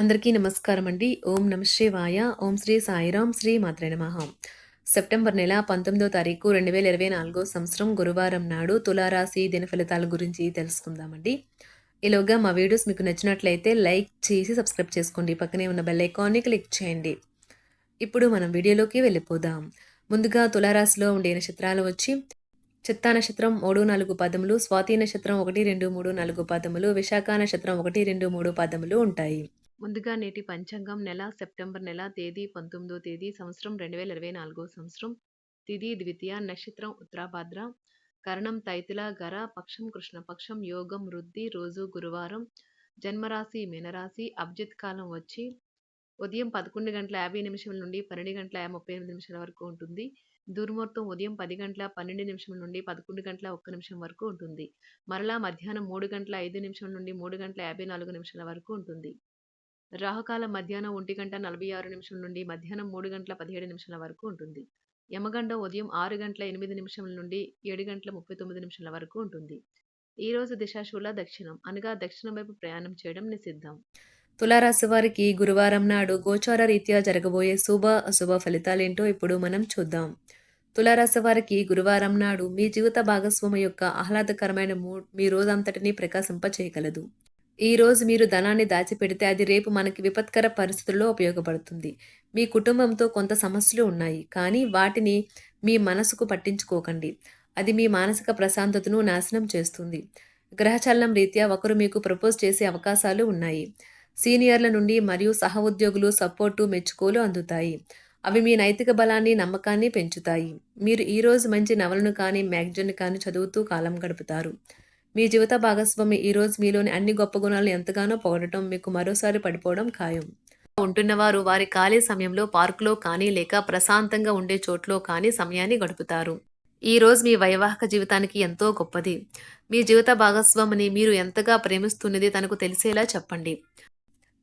అందరికీ నమస్కారం అండి. ఓం నమ శివాయ. ఓం శ్రీ సాయిరాం శ్రీ మాత్రే నమ. సెప్టెంబర్ నెల పంతొమ్మిదో తారీఖు రెండు వేల ఇరవై నాలుగో సంవత్సరం గురువారం నాడు తులారాశి దిన ఫలితాల గురించి తెలుసుకుందామండి ఈలోగా మా వీడియోస్ మీకు నచ్చినట్లయితే లైక్ చేసి సబ్స్క్రైబ్ చేసుకోండి. పక్కనే ఉన్న బెల్ ఐకాన్ని క్లిక్ చేయండి. ఇప్పుడు మనం వీడియోలోకి వెళ్ళిపోదాం. ముందుగా తులారాశిలో ఉండే నక్షత్రాలు వచ్చి చిత్తా నక్షత్రం మూడు నాలుగు పదములు స్వాతి నక్షత్రం ఒకటి రెండు మూడు నాలుగు పదములు విశాఖ నక్షత్రం ఒకటి రెండు మూడు పదములు ఉంటాయి. ముందుగా నేటి పంచాంగం నెల సెప్టెంబర్ నెల తేదీ పంతొమ్మిదో తేదీ సంవత్సరం రెండు వేల ఇరవై నాలుగో సంవత్సరం. తిథి ద్వితీయ నక్షత్రం ఉత్తరాభాద్ర. కరణం తైతుల గర పక్షం కృష్ణపక్షం యోగం వృద్ధి రోజు గురువారం. జన్మరాశి మీనరాశి అబ్జిత్ కాలం వచ్చి ఉదయం పదకొండు గంటల యాభై నిమిషం నుండి పన్నెండు గంటల ముప్పై ఎనిమిది నిమిషాల వరకు ఉంటుంది. దుర్ముహూర్తం ఉదయం పది గంటల పన్నెండు నిమిషం నుండి పదకొండు గంటల ఒక్క నిమిషం వరకు ఉంటుంది. మరలా మధ్యాహ్నం మూడు గంటల ఐదు నిమిషం నుండి మూడు గంటల యాభై నాలుగు నిమిషాల వరకు ఉంటుంది. రాహుకాలం మధ్యాహ్నం ఒంటి గంట నలభై ఆరు నిమిషం నుండి మధ్యాహ్నం మూడు గంటల పదిహేడు నిమిషాల వరకు ఉంటుంది. యమగండం ఉదయం ఆరు గంటల ఎనిమిది నిమిషాల నుండి ఏడు గంటల ముప్పై తొమ్మిది నిమిషాల వరకు ఉంటుంది. ఈ రోజు దిశాశూల దక్షిణం అనగా దక్షిణం వైపు ప్రయాణం చేయడం నిషిద్ధం. తులారాశి వారికి గురువారం నాడు గోచార రీత్యా జరగబోయే శుభ అశుభ ఫలితాలేంటో ఇప్పుడు మనం చూద్దాం. తులారాశి వారికి గురువారం నాడు మీ జీవిత భాగస్వామి యొక్క ఆహ్లాదకరమైన మూడ్ మీ రోజంతటిని ప్రకాశింప చేయగలదు ఈ రోజు మీరు ధనాన్ని దాచిపెడితే అది రేపు మనకి విపత్కర పరిస్థితుల్లో ఉపయోగపడుతుంది. మీ కుటుంబంతో కొంత సమస్యలు ఉన్నాయి కానీ వాటిని మీ మనసుకు పట్టించుకోకండి. అది మీ మానసిక ప్రశాంతతను నాశనం చేస్తుంది. గ్రహచలనం రీత్యా ఒకరు మీకు ప్రపోజ్ చేసే అవకాశాలు ఉన్నాయి. సీనియర్ల నుండి మరియు సహ ఉద్యోగులు సపోర్టు మెచ్చుకోలు అందుతాయి. అవి మీ నైతిక బలాన్ని నమ్మకాన్ని పెంచుతాయి. మీరు ఈరోజు మంచి నవలను కానీ మ్యాగజైన్ కానీ చదువుతూ కాలం గడుపుతారు. మీ జీవిత భాగస్వామి ఈరోజు మీలోని అన్ని గొప్ప గుణాలను ఎంతగానో పొగడటం మీకు మరోసారి పడిపోవడం ఖాయం. ఉంటున్నవారు వారి ఖాళీ సమయంలో పార్కులో కానీ లేక ప్రశాంతంగా ఉండే చోట్లో కానీ సమయాన్ని గడుపుతారు. ఈ రోజు మీ వైవాహిక జీవితానికి ఎంతో గొప్పది. మీ జీవిత భాగస్వామిని మీరు ఎంతగా ప్రేమిస్తున్నది తనకు తెలిసేలా చెప్పండి.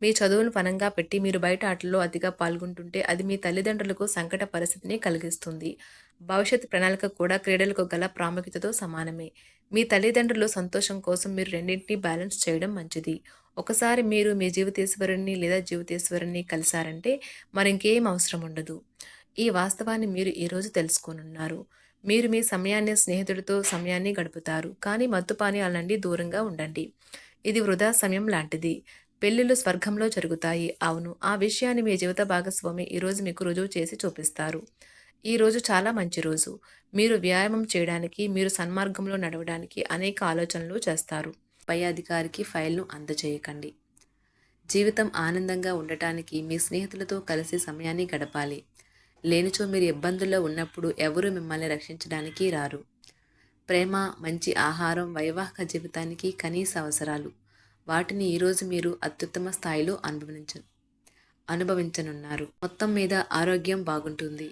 మీ చదువును పనంగా పెట్టి మీరు బయట ఆటల్లో అతిగా పాల్గొంటుంటే అది మీ తల్లిదండ్రులకు సంకట పరిస్థితిని కలిగిస్తుంది. భవిష్యత్ ప్రణాళిక కూడా క్రీడలకు గల ప్రాముఖ్యతతో సమానమే. మీ తల్లిదండ్రులు సంతోషం కోసం మీరు రెండింటినీ బ్యాలెన్స్ చేయడం మంచిది. ఒకసారి మీరు మీ జీవితేశ్వరుణ్ణి లేదా జీవితేశ్వరుణ్ణి కలిశారంటే మరింకేం అవసరం ఉండదు. ఈ వాస్తవాన్ని మీరు ఈరోజు తెలుసుకోనున్నారు. మీరు మీ సమయాన్ని స్నేహితుడితో సమయాన్ని గడుపుతారు. కానీ మత్తుపానీయాల నుండి దూరంగా ఉండండి. ఇది వృధా సమయం లాంటిది. పెళ్ళిళ్ళు స్వర్గంలో జరుగుతాయి. అవును ఆ విషయాన్ని మీ జీవిత భాగస్వామి ఈరోజు మీకు రుజువు చేసి చూపిస్తారు. ఈ రోజు చాలా మంచి రోజు. మీరు వ్యాయామం చేయడానికి మీరు సన్మార్గంలో నడవడానికి అనేక ఆలోచనలు చేస్తారు. పై అధికారికి ఫైల్ను అందజేయకండి. జీవితం ఆనందంగా ఉండటానికి మీ స్నేహితులతో కలిసి సమయాన్ని గడపాలి. లేనిచో మీరు ఇబ్బందుల్లో ఉన్నప్పుడు ఎవరు మిమ్మల్ని రక్షించడానికి రారు. ప్రేమ మంచి ఆహారం వైవాహిక జీవితానికి కనీస అవసరాలు. వాటిని ఈరోజు మీరు అత్యుత్తమ స్థాయిలో అనుభవించ అనుభవించనున్నారు. మొత్తం మీద ఆరోగ్యం బాగుంటుంది.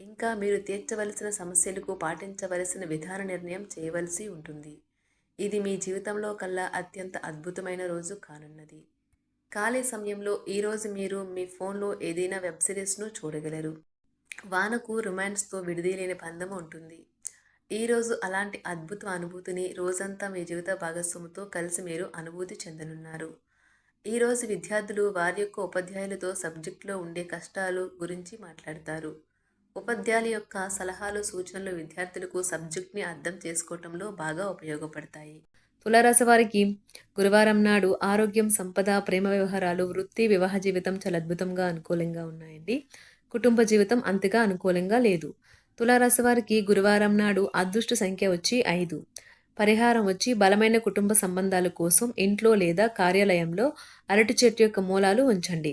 ఇంకా మీరు తీర్చవలసిన సమస్యలకు పాటించవలసిన విధాన నిర్ణయం చేయవలసి ఉంటుంది. ఇది మీ జీవితంలో కల్లా అత్యంత అద్భుతమైన రోజు కానున్నది. ఖాళీ సమయంలో ఈరోజు మీరు మీ ఫోన్లో ఏదైనా వెబ్ సిరీస్ను చూడగలరు. వానకు రొమాన్స్తో విడిదీలేని బంధం ఉంటుంది. ఈరోజు అలాంటి అద్భుత అనుభూతిని రోజంతా మీ జీవిత భాగస్వామితో కలిసి మీరు అనుభూతి చెందనున్నారు. ఈరోజు విద్యార్థులు వారి యొక్క ఉపాధ్యాయులతో సబ్జెక్టులో ఉండే కష్టాలు గురించి మాట్లాడతారు. ఉపాధ్యాయుల యొక్క సలహాలు సూచనలు విద్యార్థులకు సబ్జెక్ట్ని అర్థం చేసుకోవటంలో బాగా ఉపయోగపడతాయి. తులారాశి వారికి గురువారం నాడు ఆరోగ్యం సంపద ప్రేమ వ్యవహారాలు వృత్తి వివాహ జీవితం చాలా అద్భుతంగా అనుకూలంగా ఉన్నాయండి. కుటుంబ జీవితం అంతగా అనుకూలంగా లేదు. తులారాశి వారికి గురువారం నాడు అదృష్ట సంఖ్య వచ్చి ఐదు. పరిహారం వచ్చి బలమైన కుటుంబ సంబంధాల కోసం ఇంట్లో లేదా కార్యాలయంలో అరటి చెట్టు యొక్క మూలాలు ఉంచండి.